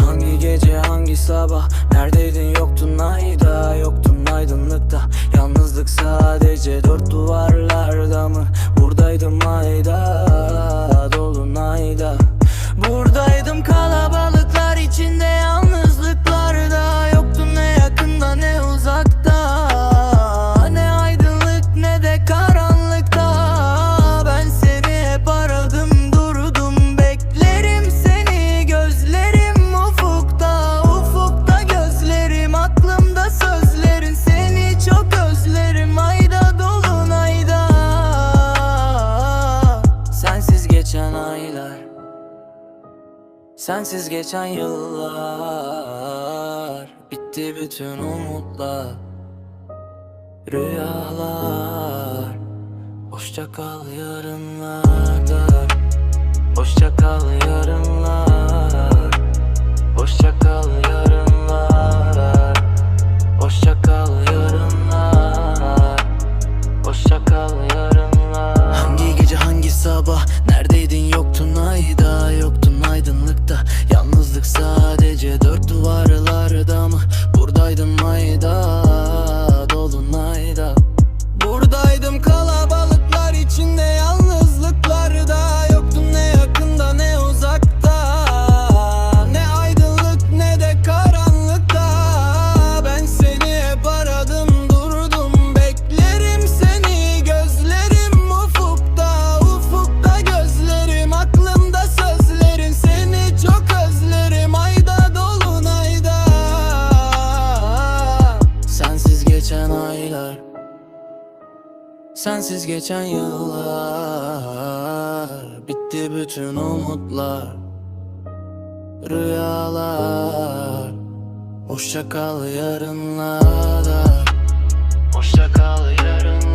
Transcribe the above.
Hangi gece hangi sabah? Neredeydin? Yoktun ayda Yoktun aydınlıkta. Yalnızlık sadece dört duvarlarda mı? aylar Sensiz geçen yıllar Bitti bütün umutlar Rüyalar. Hoşça kal yarınlarda Hoşça kal yarınlar. aylar Sensiz geçen yıllar. Bitti bütün umutlar. Rüyalar. Hoşça kal yarınlara Hoşça kal yarınlara